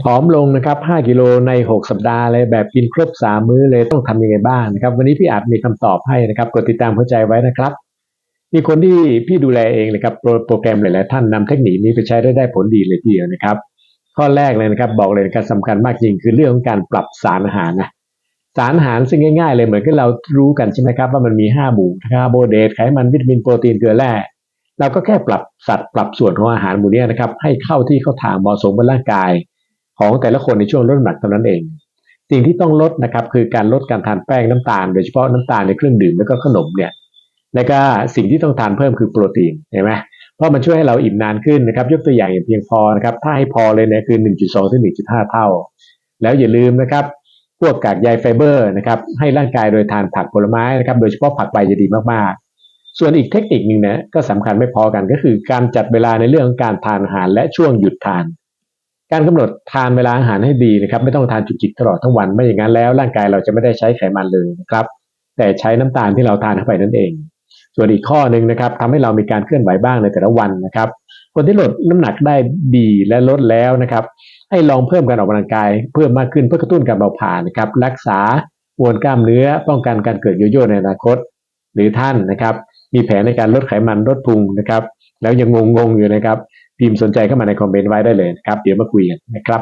ผอมลงนะครับ 5 กิโลใน 6 สัปดาห์เลยแบบกินครบ 3 มื้อเลยต้องทำยังไงบ้างนะครับ วันนี้พี่อาจมีคำตอบให้นะครับ กดติดตามหัวใจไว้นะครับ มีคนที่พี่ดูแลเองนะครับโปรโปรแกรมหลายๆท่านนำเทคนิคนี้ไปใช้ได้ได้ผลดีเลยทีเดียวนะครับ ข้อแรกเลยนะครับบอกเลยนะครับสำคัญมากจริงคือเรื่องของการปรับสารอาหารนะสารอาหารซึ่งง่ายๆเลยเหมือนที่เรารู้กันใช่ไหมครับว่ามันมี 5 หมู่คาร์โบไฮเดรตไขมันวิตามินโปรตีนเกลือแร่เราก็แค่ปรับสัดปรับส่วนของอาหารหมู่นี้นะครับให้เข้าที่เข้าทางเหมาะสมกับร่างกาย ของแต่ละคนในช่วงลดน้ำหนักเท่านั้นเอง สิ่งที่ต้องลดนะครับคือการลดการทานแป้งน้ำตาล โดยเฉพาะน้ำตาลในเครื่องดื่มแล้วก็ขนมเนี่ยแล้วก็สิ่งที่ต้องทานเพิ่มคือโปรตีนเห็นไหมเพราะมันช่วยให้เราอิ่มนานขึ้นนะครับ ยกตัวอย่างอย่างเพียงพอนะครับ ถ้าให้พอเลยเนี่ยคือ 1.2ถึง1.5 เท่า แล้วอย่าลืมนะครับพวกกากใยไฟเบอร์นะครับให้ร่างกายโดยทานผักผลไม้นะครับ โดยเฉพาะผักใบจะดีมากๆ ส่วนอีกเทคนิคหนึ่งนะก็สำคัญไม่พอกันก็คือการจัดเวลาในเรื่องของการทานอาหารและช่วงหยุดทาน การกำหนดทานเวลาอาหารให้ดีนะครับไม่ต้องทานจุกจิกตลอดทั้งวันไม่อย่างนั้นแล้ว ร่างกายเราจะไม่ได้ใช้ไขมันเลยนะครับ แต่ใช้น้ำตาลที่เราทานเข้าไปนั่นเอง ส่วนอีกข้อหนึ่งนะครับทำให้เรามีการเคลื่อนไหวบ้างในแต่ละวันนะครับ คนที่ลดน้ำหนักได้ดีและลดแล้วนะครับ ให้ลองเพิ่มการออกกำลังกาย เพิ่มมากขึ้นเพื่อกระตุ้นการเบาผลาญนะครับ รักษามวลกล้ามเนื้อป้องกันการเกิดโยโย่ในอนาคต หรือท่านนะครับ มีแผนในการลดไขมันลดพุงนะครับ แล้วยังงงๆอยู่นะครับ พิมพ์สนใจเข้ามาในคอมเมนต์ไว้ได้เลยนะครับ เดี๋ยวมาคุยกันนะครับ